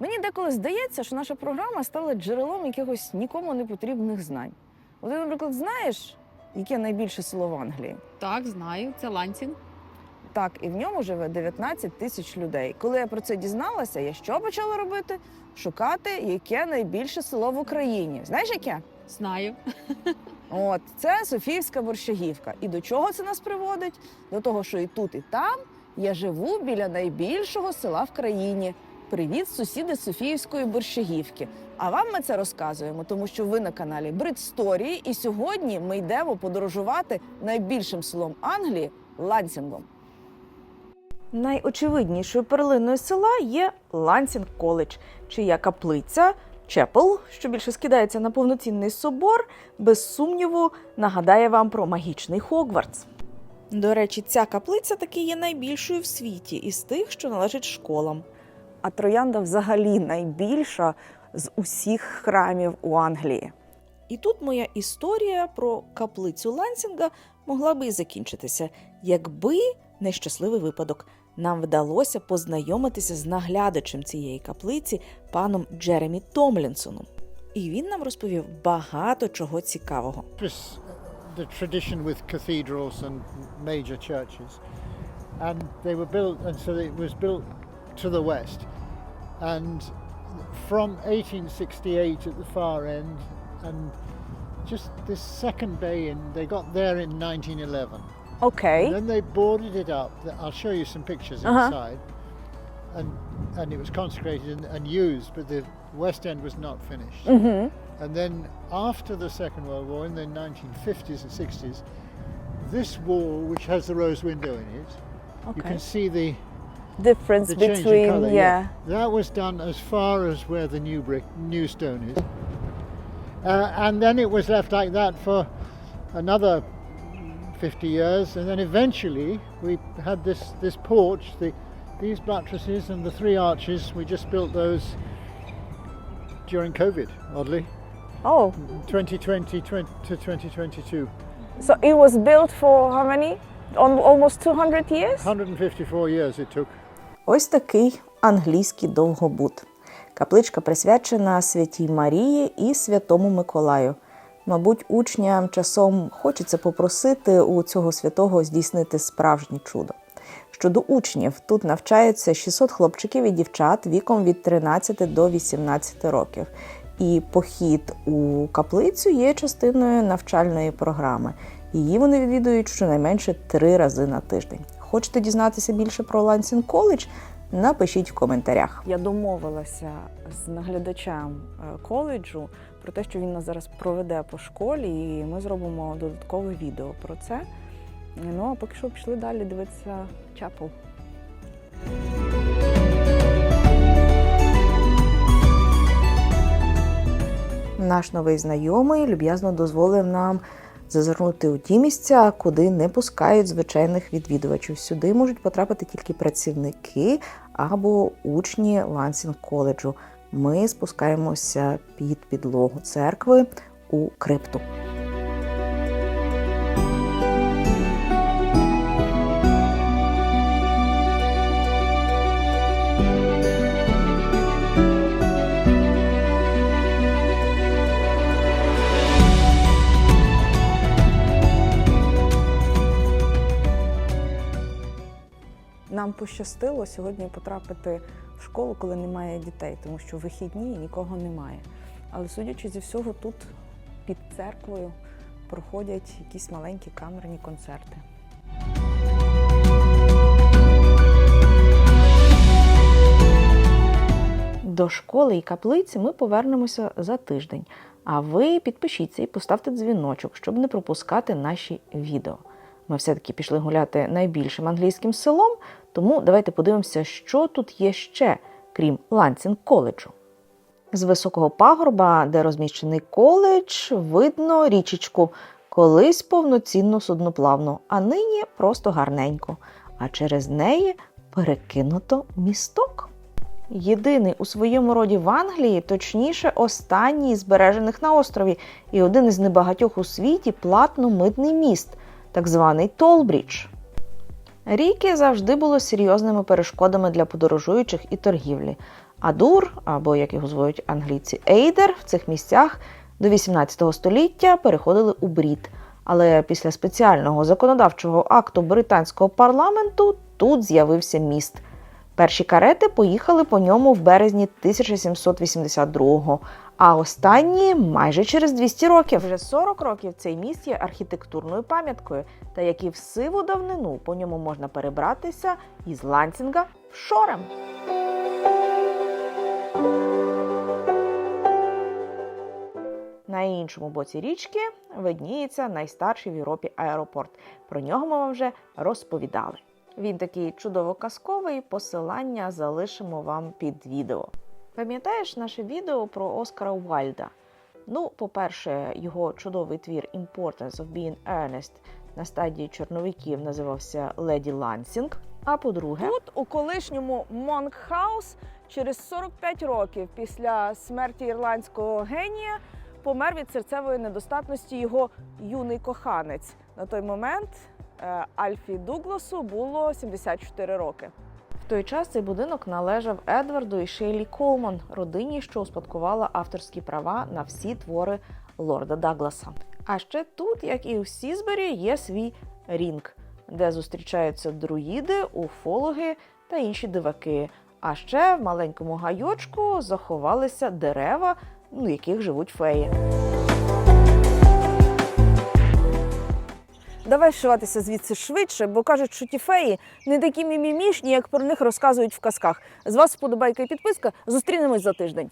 Мені деколи здається, що наша програма стала джерелом якихось нікому не потрібних знань. От ти, наприклад, знаєш, яке найбільше село в Англії? Так, знаю, це Лансінг. Так, і в ньому живе 19 тисяч людей. Коли я про це дізналася, я що почала робити? Шукати, яке найбільше село в Україні. Знаєш яке? Знаю. От це Софіївська борщагівка. І до чого це нас приводить? До того, що і тут, і там я живу біля найбільшого села в країні. Привіт, сусіди Софіївської борщагівки. А вам ми це розказуємо, тому що ви на каналі Бритсторії, і сьогодні ми йдемо подорожувати найбільшим селом Англії Лансінгом. Найочевиднішою перлиною села є Лансінг Коледж, чия каплиця Чепел, що більше скидається на повноцінний собор, без сумніву нагадає вам про магічний Хогвартс. До речі, ця каплиця таки є найбільшою в світі із тих, що належать школам. А троянда взагалі найбільша з усіх храмів у Англії. І тут моя історія про каплицю Лансінга могла би і закінчитися, якби нещасливий випадок. Нам вдалося познайомитися з наглядачем цієї каплиці паном Джеремі Томлінсоном. І він нам розповів багато чого цікавого. The tradition with cathedrals and major churches, and they were built, and so it was built to the west, and from 1868 at the far end and just this second bay in they got there in 1911 okay and then they boarded it up i'll show you some pictures uh -huh. inside and and it was consecrated and, and, used but the west end was not finished mm -hmm. and then after the second world war in the 1950s and 60s this wall which has the rose window in it okay. you can see the Difference the between, colour. yeah. That was done as far as where the new brick, new stone is. Uh, and then it was left like that for another 50 years, and then eventually we had this, this porch, the, these buttresses and the three arches, we just built those during COVID, oddly. Oh, 2020 20 to 2022. so it was built for how many? On almost 200 years? 154 years it took. Ось такий англійський довгобут. Капличка присвячена Святій Марії і Святому Миколаю. Мабуть, учням часом хочеться попросити у цього святого здійснити справжнє чудо. Щодо учнів, тут навчаються 600 хлопчиків і дівчат віком від 13 до 18 років. І похід у каплицю є частиною навчальної програми. Її вони відвідують щонайменше три рази на тиждень. Хочете дізнатися більше про Лансін коледж? Напишіть в коментарях. Я домовилася з наглядачем е, коледжу про те, що він нас зараз проведе по школі, і ми зробимо додаткове відео про це. Ну а поки що пішли далі дивитися чапел. Наш новий знайомий люб'язно дозволив нам зазирнути у ті місця, куди не пускають звичайних відвідувачів. Сюди можуть потрапити тільки працівники або учні Лансінг коледжу. Ми спускаємося під підлогу церкви у крипту. Нам пощастило сьогодні потрапити в школу, коли немає дітей, тому що вихідні і нікого немає. Але судячи зі всього, тут під церквою проходять якісь маленькі камерні концерти. До школи і каплиці ми повернемося за тиждень. А ви підпишіться і поставте дзвіночок, щоб не пропускати наші відео. Ми все-таки пішли гуляти найбільшим англійським селом, тому давайте подивимося, що тут є ще, крім Лансінг коледжу. З високого пагорба, де розміщений коледж, видно річечку, колись повноцінно судноплавну, а нині просто гарненько. А через неї перекинуто місток. Єдиний у своєму роді в Англії, точніше, останній збережених на острові, і один із небагатьох у світі платно-митний міст, так званий Толбрідж. Ріки завжди було серйозними перешкодами для подорожуючих і торгівлі, Адур, або як його звуть англійці, Ейдер, в цих місцях до 18 століття переходили у брід. Але після спеціального законодавчого акту британського парламенту тут з'явився міст. Перші карети поїхали по ньому в березні 1782-го, а останні майже через 200 років. Вже 40 років цей міст є архітектурною пам'яткою, та як і в сиву давнину по ньому можна перебратися із Лансінга в Шорем. На іншому боці річки видніється найстарший в Європі аеропорт. Про нього ми вам вже розповідали. Він такий чудово казковий. Посилання залишимо вам під відео. Пам'ятаєш наше відео про Оскара Уальда? Ну, по-перше, його чудовий твір Importance of Being Earnest на стадії чорновиків називався Леді Лансінг. А по-друге, Тут, у колишньому Монкхаус, через 45 років після смерті ірландського генія помер від серцевої недостатності його юний коханець. На той момент е, Альфі Дугласу було 74 роки. Той час цей будинок належав Едварду і Шейлі Колман, родині, що успадкувала авторські права на всі твори лорда Дагласа. А ще тут, як і у Сізбері, є свій рінг, де зустрічаються друїди, уфологи та інші диваки. А ще в маленькому гайочку заховалися дерева, у яких живуть феї. Давай шиватися звідси швидше, бо кажуть, що ті феї не такі мімімішні, як про них розказують в казках. З вас вподобайка і підписка. Зустрінемось за тиждень.